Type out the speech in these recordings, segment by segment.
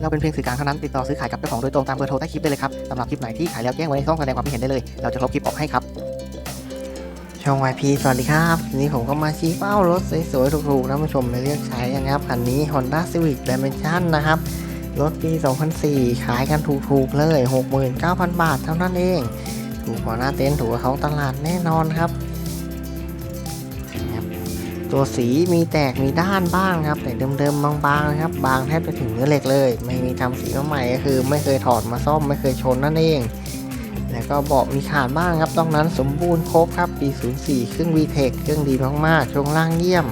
เราเป็นเพียงสื่อกลางเท่านั้นติดต่อซื้อขายกับเจ้าของโดยตรงตามเบอร์โทรใต้คลิปได้เลยครับสำหรับคลิปไหนที่ขายแล้วแจ้งไว้ในช่องแสดงความคิดเห็นได้เลย เราจะลบคลิปออกให้ครับช่อง YP สวัสดีครับวันนี้ผมก็มาชี้เป้ารถสวยๆถูกๆนะผู้ชมไปเลือกใช้นะครับคันนี้ Honda Civic Dimension นะครับรถปี 2004 ขายกันถูกๆเลย 69,000 บาทเท่านั้นเอง ถูกกว่าหน้าเต็นท์ถูกกว่าท้องตลาดแน่นอนครับ ตัวสีมีแตกมีด้านบ้างครับ แต่เดิมๆบางๆนะครับ บางแทบจะถึงเนื้อเหล็กเลย ไม่มีทำสีมาใหม่ก็คือ ไม่เคยถอดมาซ่อมไม่เคยชนนั่นเอง แล้วก็เบาะมีขาดบ้างครับตรงนั้นสมบูรณ์ครบครับปี 04 เครื่อง VTEC เครื่องดีมากๆช่วงล่างเยี่ยม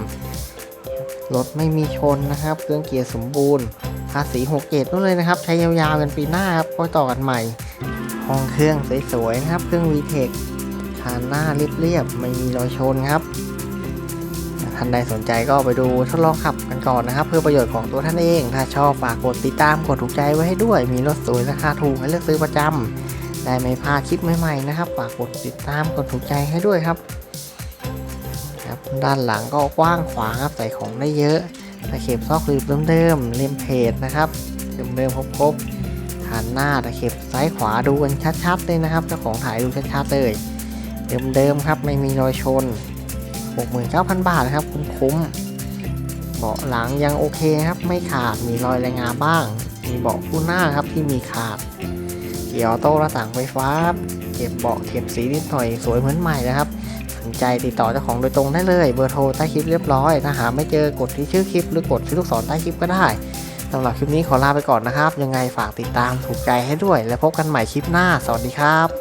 รถไม่มีชนนะครับ เครื่องเกียร์สมบูรณ์ภาษี6เกตนู่นเลยนะครับ ใช้ยาวๆกันปีหน้าครับก็ต่อกันใหม่ห้องเครื่องสวยๆนะครับ เครื่อง VTEC คานหน้าเรียบๆไม่มีรอยชนครับ ท่านใดสนใจก็ไปดูทดลองขับกันก่อนนะครับ เพื่อประโยชน์ของตัวท่านเอง ถ้าชอบฝากกดติดตามกดถูกใจไว้ให้ด้วย มีรถสวยราคาถูกให้เลือกซื้อประจำได้ไม่พลาดคลิปใหม่ๆนะครับ ฝากกดติดตามกดถูกใจให้ด้วยครับครับ ด้านหลังก็กว้างขวางครับใส่ของได้เยอะตะเข็บซอกหลืบเดิมๆเล่มเพจนะครับเดิมๆครบๆฐานหน้าตะเข็บซ้ายขวาดูกันชัดๆเลยนะครับเจ้าของถ่ายดูชัดๆเลยเดิมๆครับไม่มีรอยชน 69,000 บาทนะครับคุ้มคุ้มเบาะหลังยังโอเคครับ ไม่ขาดมีรอยแรงงาบ้าง มีเบาะคู่หน้าครับที่มีขาด เกียร์ออโต้หน้าต่งไฟฟ้า เก็บเบาะเก็บสีนิดหน่อยสวยเหมือนใหม่นะครับสนใจติดต่อเจ้าของโดยตรงได้เลยเบอร์โทรใต้คลิปเรียบร้อย ถ้าหาไม่เจอกดที่ชื่อคลิปหรือกดที่ลูกศรใต้คลิปก็ได้สำหรับคลิปนี้ขอลาไปก่อนนะครับ ยังไงฝากติดตามถูกใจให้ด้วย และพบกันใหม่คลิปหน้า สวัสดีครับ